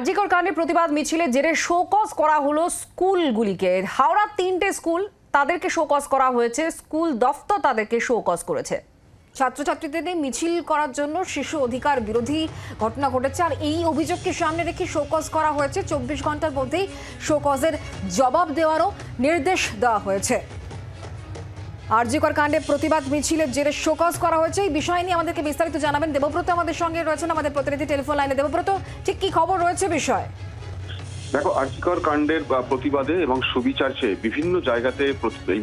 আরজিকর কাণ্ডে প্রতিবাদ মিছিলে জেরে শোকজ করা হলো স্কুলগুলিকে। হাওড়ার তিনটে স্কুল তাদেরকে শোকজ করা হয়েছে, স্কুল দফতর তাদেরকে শোকজ করেছে। ছাত্রছাত্রীদের নিয়ে মিছিল করার জন্য শিশু অধিকার বিরোধী ঘটনা ঘটেছে, আর এই অভিযোগকে সামনে রেখে শোকজ করা হয়েছে। চব্বিশ ঘণ্টার মধ্যেই শোকজের জবাব দেওয়ারও নির্দেশ দেওয়া হয়েছে। আরজিকর কাণ্ডে প্রতিবাদ মিছিলের জেরে শোকজ করা হয়েছে। এই বিষয় নিয়ে আমাদেরকে বিস্তারিত জানাবেন। দেবব্রত আমাদের সঙ্গে রয়েছেন আমাদের প্রতিনিধি টেলিফোন লাইনে। দেবব্রত, ঠিক কি খবর রয়েছে বিষয়? দেখো আর্জিকর কাণ্ডের প্রতিবাদে এবং সুবিচার চেয়ে বিভিন্ন জায়গাতে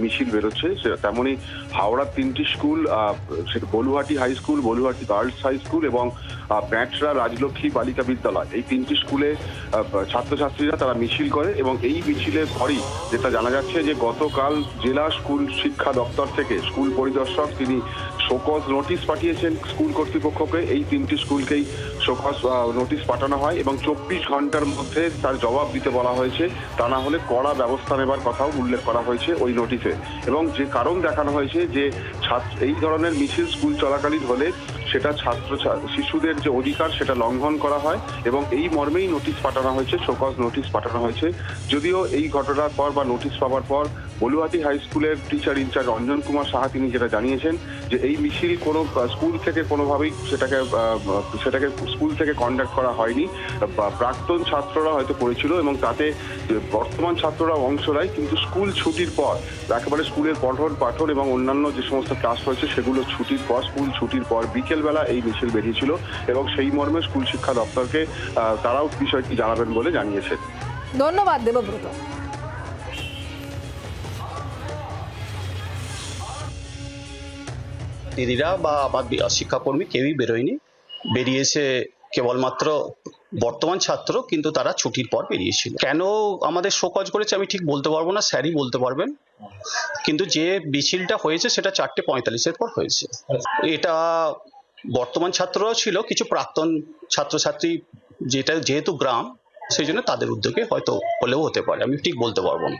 মিছিল বেরোচ্ছে। তেমনই হাওড়ার তিনটি স্কুল সেটা Baluhati high school Baluhati girls high school এবং ব্যাটরা রাজলক্ষ্মী বালিকা বিদ্যালয়। এই তিনটি স্কুলে ছাত্রছাত্রীরা তারা মিছিল করে এবং এই মিছিলের পরই যেটা জানা যাচ্ছে যে গতকাল জেলা স্কুল শিক্ষা দপ্তর থেকে স্কুল পরিদর্শক তিনি শোকজ নোটিশ পাঠিয়েছেন স্কুল কর্তৃপক্ষকে। এই তিনটি স্কুলকেই শোকজ নোটিশ পাঠানো হয় এবং চব্বিশ ঘণ্টার মধ্যে তার জবাব দিতে বলা হয়েছে। তা না হলে কড়া ব্যবস্থা নেবার কথাও উল্লেখ করা হয়েছে ওই নোটিশে এবং যে কারণ দেখানো হয়েছে যে ছাত্র, এই ধরনের মিছিল স্কুল চলাকালীন হলে সেটা ছাত্র, শিশুদের যে অধিকার সেটা লঙ্ঘন করা হয় এবং এই মর্মেই নোটিশ পাঠানো হয়েছে, শোকজ নোটিশ পাঠানো হয়েছে। যদিও এই ঘটনার পর বা নোটিশ পাওয়ার পর বলুয়াটি হাই স্কুলের teacher in charge Ranjan Kumar Saha তিনি যেটা জানিয়েছেন যে এই মিছিল কোনো স্কুল থেকে কোনোভাবেই সেটাকে সেটাকে স্কুল থেকে কন্ডাক্ট করা হয়নি। প্রাক্তন ছাত্ররা হয়তো করেছিল এবং তাতে বর্তমান ছাত্ররা অংশ নেয়, কিন্তু স্কুল ছুটির পর, একেবারে স্কুলের পঠন পাঠন এবং অন্যান্য যে সমস্ত ক্লাস রয়েছে সেগুলো ছুটির পর স্কুল ছুটির পর বিকেলবেলা এই মিছিল বেরিয়েছিল এবং সেই মর্মে স্কুল শিক্ষা দপ্তরকে তারাও বিষয়টি জানাবেন বলে জানিয়েছেন। ধন্যবাদ দেবব্রত। দিদিরা বা আমার শিক্ষাকর্মী কেউই বেরোয়নি। বেরিয়েছে কেবলমাত্র বর্তমান ছাত্র, কিন্তু তারা ছুটির পর বেরিয়েছিল। কেন আমাদের শোকজ করেছে আমি ঠিক বলতে পারব না, স্যারই বলতে পারবেন। কিন্তু যে মিছিলটা হয়েছে সেটা চারটে পঁয়তাল্লিশের পর হয়েছে। এটা বর্তমান ছাত্ররাও ছিল, কিছু প্রাক্তন ছাত্রছাত্রী যেটা যেহেতু গ্রাম, সেই জন্য তাদের উদ্যোগে হয়তো হলেও হতে পারে। আমি ঠিক বলতে পারব না।